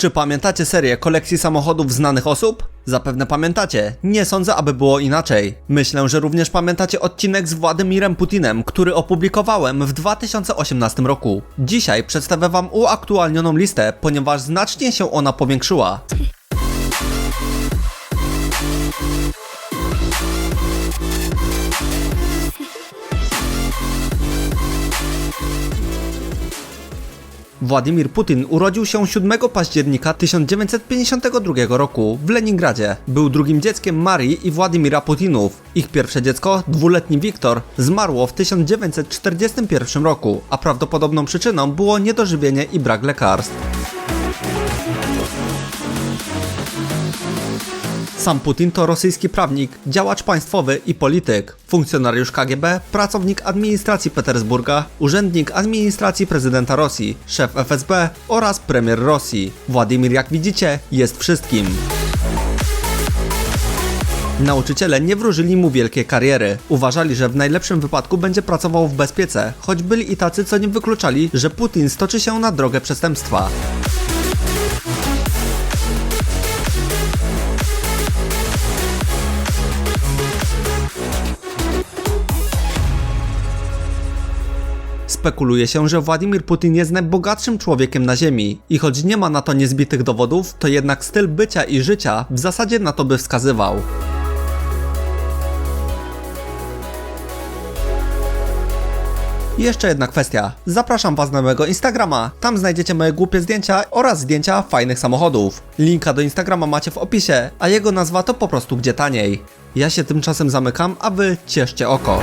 Czy pamiętacie serię kolekcji samochodów znanych osób? Zapewne pamiętacie. Nie sądzę, aby było inaczej. Myślę, że również pamiętacie odcinek z Władimirem Putinem, który opublikowałem w 2018 roku. Dzisiaj przedstawię wam uaktualnioną listę, ponieważ znacznie się ona powiększyła. Władimir Putin urodził się 7 października 1952 roku w Leningradzie. Był drugim dzieckiem Marii i Władimira Putinów. Ich pierwsze dziecko, dwuletni Wiktor, zmarło w 1941 roku, a prawdopodobną przyczyną było niedożywienie i brak lekarstw. Sam Putin to rosyjski prawnik, działacz państwowy i polityk, funkcjonariusz KGB, pracownik administracji Petersburga, urzędnik administracji prezydenta Rosji, szef FSB oraz premier Rosji. Władimir, jak widzicie, jest wszystkim. Nauczyciele nie wróżyli mu wielkiej kariery. Uważali, że w najlepszym wypadku będzie pracował w bezpiece, choć byli i tacy, co nie wykluczali, że Putin stoczy się na drogę przestępstwa. Spekuluje się, że Władimir Putin jest najbogatszym człowiekiem na Ziemi i choć nie ma na to niezbitych dowodów, to jednak styl bycia i życia w zasadzie na to by wskazywał. Jeszcze jedna kwestia. Zapraszam Was na mojego Instagrama. Tam znajdziecie moje głupie zdjęcia oraz zdjęcia fajnych samochodów. Linka do Instagrama macie w opisie, a jego nazwa to po prostu gdzie taniej. Ja się tymczasem zamykam, a Wy cieszcie oko.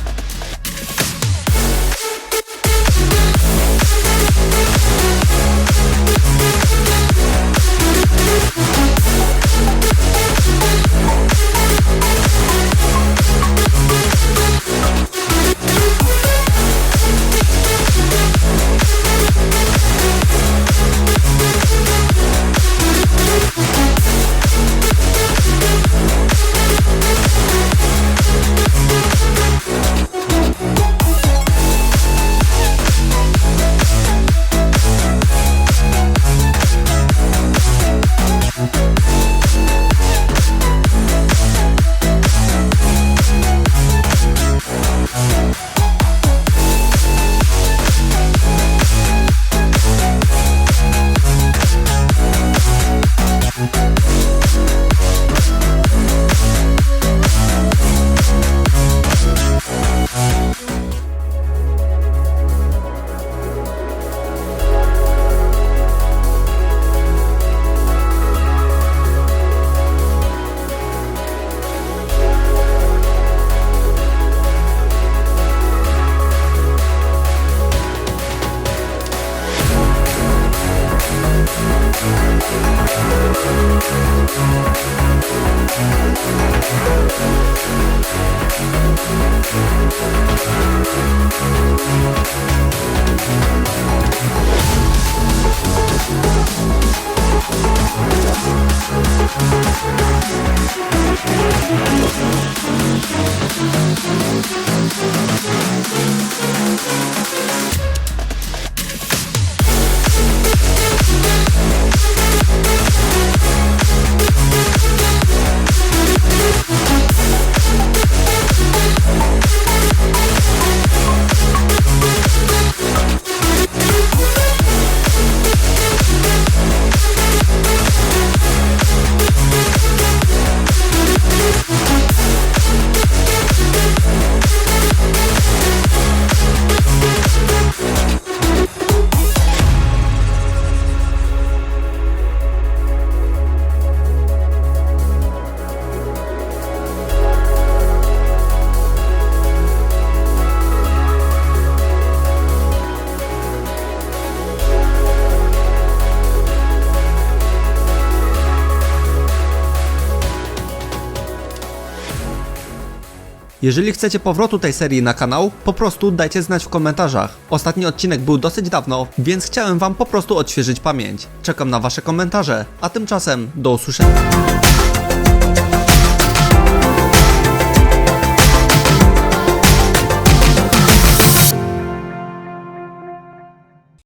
Jeżeli chcecie powrotu tej serii na kanał, po prostu dajcie znać w komentarzach. Ostatni odcinek był dosyć dawno, więc chciałem wam po prostu odświeżyć pamięć. Czekam na wasze komentarze, a tymczasem do usłyszenia.